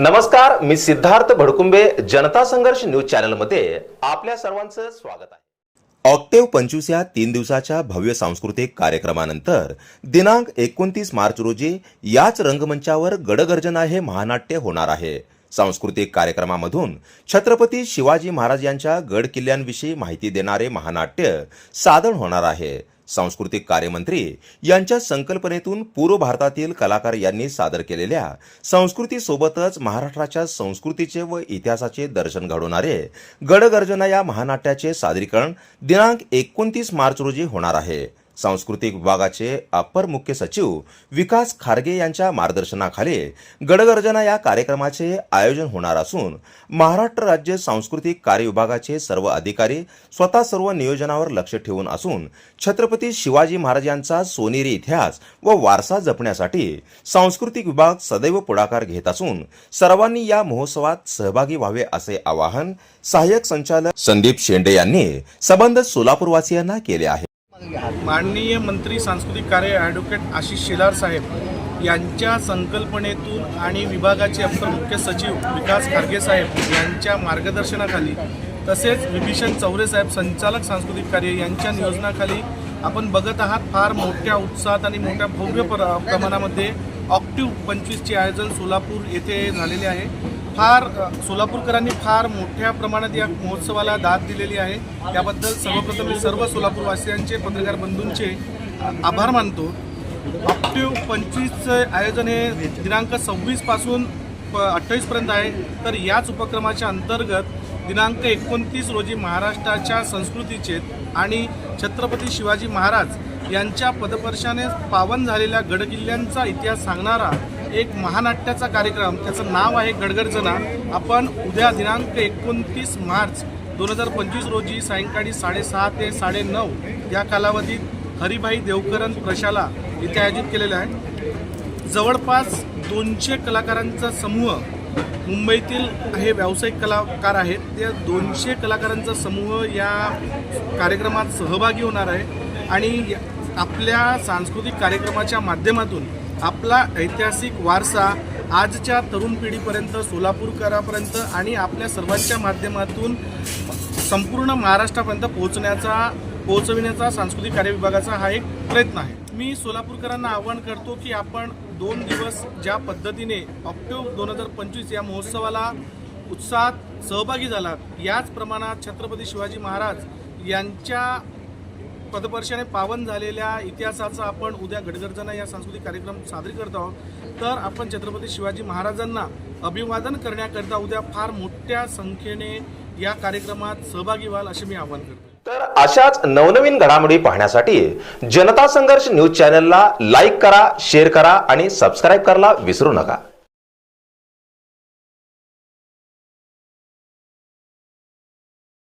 नमस्कार मी सिद्धार्थ भडकुंबे जनता संघर्ष न्यूज चॅनलमध्ये आपल्या सर्वांचं स्वागत आहे. ऑक्टेव पंचवीस या तीन दिवसाच्या भव्य सांस्कृतिक कार्यक्रमानंतर दिनांक एकोणतीस मार्च रोजी याच रंगमंचावर गडगर्जना हे महानाट्य होणार आहे. सांस्कृतिक कार्यक्रमामधून छत्रपती शिवाजी महाराज यांच्या गड किल्ल्यांविषयी माहिती देणारे महानाट्य सादर होणार आहे. सांस्कृतिक कार्यमंत्री यांच्या संकल्पनेतून पूर्व भारतातील कलाकार यांनी सादर केलेल्या संस्कृतीसोबतच महाराष्ट्राच्या संस्कृतीचे व इतिहासाचे दर्शन घडवणारे गडगर्जना या महानाट्याचे सादरीकरण दिनांक एकोणतीस मार्च रोजी होणार आहे. सांस्कृतिक विभागाचे अप्पर मुख्य सचिव विकास खारगे यांच्या मार्गदर्शनाखाली गडगर्जना या कार्यक्रमाचे आयोजन होणार असून महाराष्ट्र राज्य सांस्कृतिक कार्य विभागाचे सर्व अधिकारी स्वतः सर्व नियोजनावर लक्ष ठेवून असून छत्रपती शिवाजी महाराजांचा सोनेरी इतिहास व वारसा जपण्यासाठी सांस्कृतिक विभाग सदैव पुढाकार घेत असून सर्वांनी या महोत्सवात सहभागी व्हावे असे आवाहन सहाय्यक संचालक संदीप शेंडे यांनी संबंध सोलापूरवासियांना केले आहे. माननीय मंत्री सांस्कृतिक कार्य ॲडव्होकेट आशिष शेलार साहेब यांच्या संकल्पनेतून आणि विभागाचे अप्पर मुख्य सचिव विकास खारगे साहेब यांच्या मार्गदर्शनाखाली तसेच विभीषण चौरे साहेब संचालक सांस्कृतिक कार्य यांच्या नियोजनाखाली आपण बघत आहात फार मोठ्या उत्साहात आणि मोठ्या भव्य प्र प्रमाणामध्ये ऑक्टिव्ह पंचवीसचे आयोजन सोलापूर येथे झालेले आहे. फार सोलापूरकरांनी फार मोठ्या प्रमाणात या महोत्सवाला दाद दिलेली आहे. त्याबद्दल सर्वप्रथम मी सर्व सोलापूरवासियांचे पत्रकार बंधूंचे आभार मानतो. ऑक्टिव्ह पंचवीसचं आयोजन हे दिनांक सव्वीसपासून प अठ्ठावीसपर्यंत आहे. तर याच उपक्रमाच्या अंतर्गत दिनांक एकोणतीस रोजी महाराष्ट्राच्या संस्कृतीचे आणि छत्रपती शिवाजी महाराज यांच्या पदपर्शाने पावन झालेल्या गडकिल्ल्यांचा इतिहास सांगणारा एक महानाट्याचा कार्यक्रम. त्याचं नाव आहे गडगडजना आपण उद्या दिनांक एकोणतीस मार्च दोन हजार पंचवीस रोजी सायंकाळी साडेसहा ते साडेनऊ या कालावधीत हरिभाई देवकरन प्रशाला इथे आयोजित केलेलं आहे. जवळपास दोनशे कलाकारांचा समूह मुंबईतील हे व्यावसायिक कलाकार आहेत. त्या दोनशे कलाकारांचा समूह या कार्यक्रमात सहभागी होणार आहे. आणि आपल्या सांस्कृतिक कार्यक्रमाच्या माध्यमातून आपला ऐतिहासिक वारसा आजच्या तरुण पिढीपर्यंत सोलापूरकरापर्यंत आणि आपल्या सर्वांच्या माध्यमातून संपूर्ण महाराष्ट्रापर्यंत पोहोचण्याचा पोहोचविण्याचा सांस्कृतिक कार्य विभागाचा हा एक प्रयत्न आहे. मी सोलापूरकरांना आवाहन करतो की आपण दोन दिवस ज्या पद्धतीने ऑक्टोबर दोन हजार पंचवीस या महोत्सवाला उत्साहात सहभागी झालात याच प्रमाणात छत्रपती शिवाजी महाराज यांच्या पदपर्शाने पावन झालेल्या इतिहासाचा आपण उद्या गडगर्जना या सांस्कृतिक कार्यक्रम सादरी करत आहोत. तर आपण छत्रपती शिवाजी महाराजांना अभिवादन करण्याकरिता उद्या फार मोठ्या संख्येने या कार्यक्रमात सहभागी व्हाल असे मी आवाहन करतो. तर अशाच नवनवीन घडामोडी पाहण्यासाठी जनता संघर्ष न्यूज चॅनलला लाईक करा शेअर करा आणि सबस्क्राईब करायला विसरू नका.